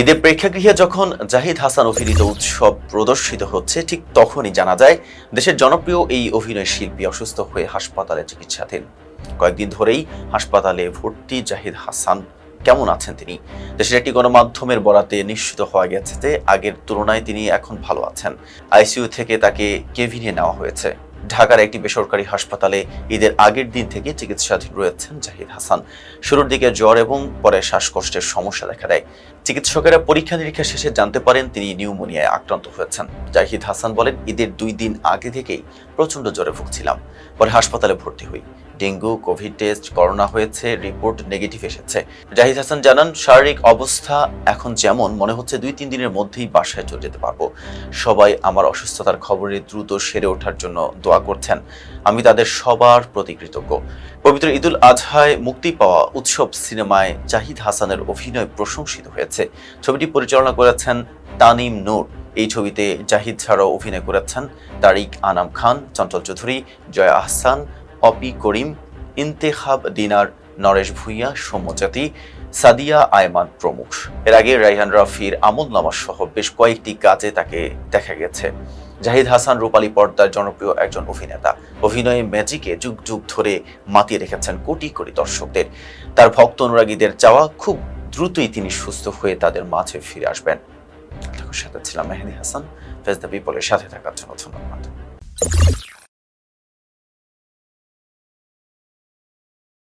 ঈদের প্রেক্ষাগৃহে যখন জাহিদ হাসান অভিনীত উৎসব প্রদর্শিত হচ্ছে, ঠিক তখনই জানা যায়, দেশের জনপ্রিয় এই অভিনয় শিল্পী অসুস্থ হয়ে হাসপাতালে চিকিৎসাধীন। কয়েকদিন ধরেই হাসপাতালে ভর্তি জাহিদ হাসান। কেমন আছেন তিনি? দেশের একটি গণমাধ্যমের বরাতে নিশ্চিত হওয়া গেছে যে আগের তুলনায় তিনি এখন ভালো আছেন। আইসিইউ থেকে তাকে কেভিনে নেওয়া হয়েছে। ঢাকার একটি বেসরকারি হাসপাতালে ঈদের আগের দিন থেকে চিকিৎসাধীন রয়েছেন জাহিদ হাসান। শুরুর দিকে জ্বর এবং পরে শ্বাসকষ্টের সমস্যা দেখা দেয়। চিকিৎসকেরা পরীক্ষা নিরীক্ষা শেষে জানতে পারেন তিনি নিউমোনিয়ায় আক্রান্ত হয়েছেন। জাহিদ হাসান বলেন, ঈদের দুই দিন আগে থেকেই প্রচণ্ড জ্বরে ভুগছিলাম। পরে হাসপাতালে ভর্তি হই। ডেঙ্গু, কোভিড টেস্ট, করোনা হয়েছে, রিপোর্ট নেগেটিভ এসেছে। জাহিদ হাসান জানান, শারীরিক অবস্থা এখন যেমন মনে হচ্ছে, দুই তিন দিনের মধ্যেই বাসায় চলে যেতে পারব। সবাই আমার অসুস্থতার খবরে দ্রুত সেরে ওঠার জন্য দোয়া করছেন। আমি তাদের সবার প্রতি কৃতজ্ঞ। পবিত্র ঈদুল আজহায় মুক্তি পাওয়া উৎসব সিনেমায় জাহিদ হাসানের অভিনয় প্রশংসিত হয়েছে। ছবিটি পরিচালনা করেছেন তানিম নূর। এই ছবিতে জাহিদ ছাড়াও অভিনয় করেছেন তারিক আনাম খান, চঞ্চল চৌধুরী, জয়া আহসান, অপি করিম, ইন্তেখাব দিনার, নরেশ ভূঁইয়া সৌম্যজাতি সাদিয়া আয়মান প্রমুখ। এর আগে রাইহান রাফির আমল নামা সহ বেশ কয়েকটি কাজে তাকে দেখা গেছে। জাহিদ হাসান রূপালী পর্দার জনপ্রিয় একজন অভিনেতা। অভিনয়ে ম্যাজিকে যুগ যুগ ধরে মাতিয়ে রেখেছেন কোটি কোটি দর্শকদের। তার ভক্ত অনুরাগীদের চাওয়া খুব দ্রুতই তিনি সুস্থ হয়ে তাদের মাঝে ফিরে আসবেন। সাথে ছিলাম মেহেদি হাসান। ফেজদা দ্য পিপলের সাথে থাকার জন্য ধন্যবাদ।